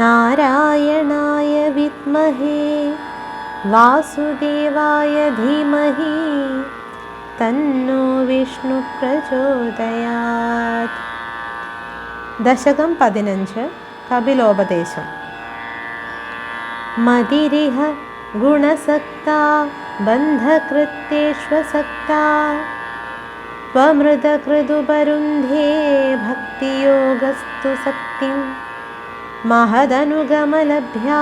नारायणाय विद्महे वासुदेवाय धीमहि तन्नो विष्णुप्रचोदयात् दशकं पदिनञ्च कपिलोपदेशम्। मदिरिह गुणसक्ता बन्धकृत्येष्वसक्ता त्वमृतकृदुपरुन्धे भक्तियोगस्तु शक्तिं महदनुगमलभ्या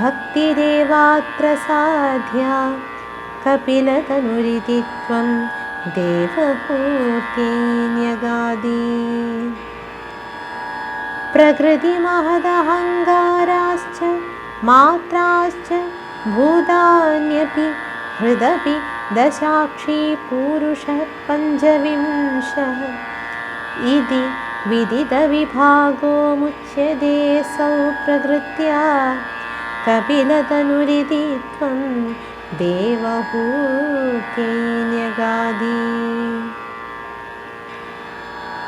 भक्तिरेवात्र साध्या कपिलतनुरिति त्वं देवहूर्तिन्यगादि प्रकृतिमहदहङ्गाराश्च मात्राश्च भूतान्यपि हृदपि दशाक्षी पुरुषः पञ्चविंशः इति विदितविभागो मुच्यते सौ प्रकृत्या कपिलतनुरिति त्वं देवहूत्यगादि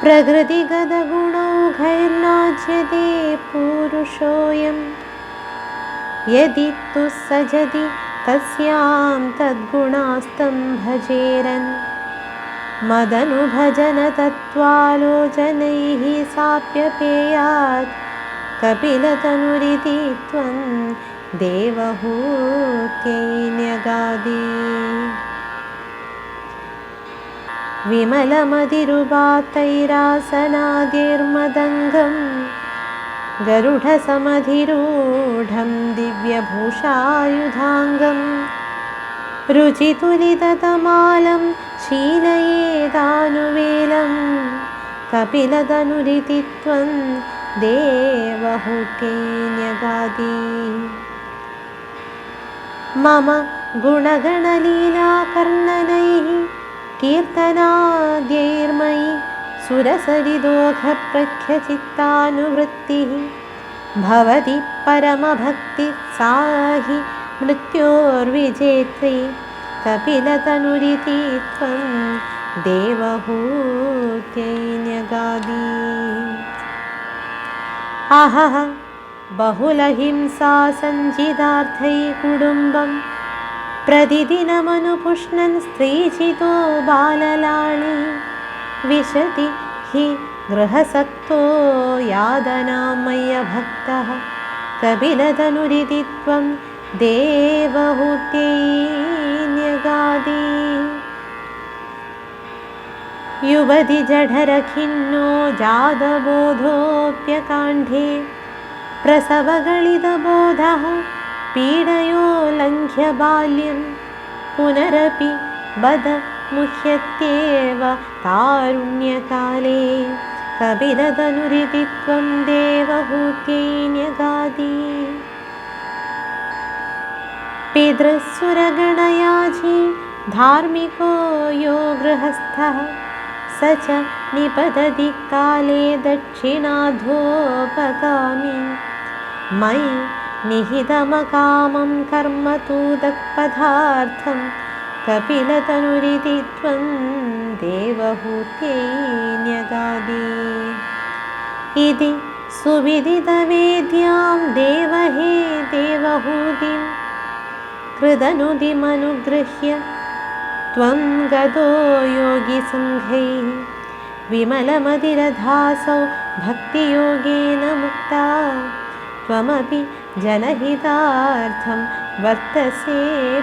प्रकृतिगतगुणौघैर्नाज्यते पुरुषोऽयम् यदि तु सजति तस्यां तद्गुणास्तं भजेरन्। मदनुभजनतत्त्वालोचनैः साप्यपेयात्। कपिलतनुरिति त्वं देवहूत्यैन्यगादि विमलमधिरुपातैरासनादिर्मदङ्गम् गरुडसमधिरूढं दिव्यभूषायुधाङ्गं रुचितुलिततमालं शीलयेदानुवेलं कपिलदनुरिति त्वं देवहूत्यैन्यगादि मम गुणगणलीलाकर्णनैः कीर्तनाद्यैर्मयि सुरसरिदोघप्रख्यचित्तानुवृत्तिः। भवति परमभक्तिः सा हि मृत्योर्विजेत्री। कपिलतनुरिति त्वं देवहूत्यैन्यगादि। अहः बहुलहिंसा सञ्जितार्थै कुटुम्बं प्रतिदिनमनुपुष्णन् स्त्रीचितो बाललाणि विशति हि गृहसक्तो यादनामयभक्तः कपिलतनुरिति त्वं देवहूत्यैन्यगादि युवति जठरखिन्नो जातबोधोऽप्यकाण्ठे प्रसवगलितबोधः पीडयो लङ्घ्य बाल्यं पुनरपि बद मुह्यत्येव तारुण्यकाले। कपिलतनुरिति त्वं देवहूत्यैन्यगादि पितृसुरगणयाजी धार्मिको यो गृहस्थः। स च निपतति काले दक्षिणाधोपगामि। मयि निहितमकामं कर्म तु दक्पदार्थं कपिलतनुरिति त्वं देवहूत्यैन्यगादि इति सुविदितवेद्यां देवहे देवहूतिं कृदनुदिमनुगृह्य त्वं गतो योगिसङ्घैः विमलमतिरधासौ भक्तियोगेन मुक्ता त्वमपि जनहितार्थं वर्तसे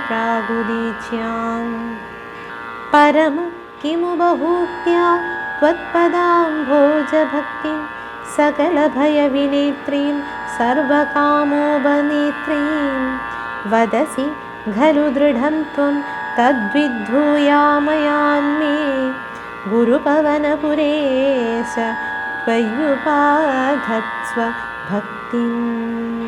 प्रागुदीच्यां परम किमु बहूत्या त्वत्पदाम्भोजभक्तिं सकलभयविनेत्रीं सर्वकामोपनेत्रीं। वदसि खलु दृढं त्वं तद्विद्धूयामयान्मे गुरुपवनपुरेश त्वय्युपाधत्स्व भक्तिम्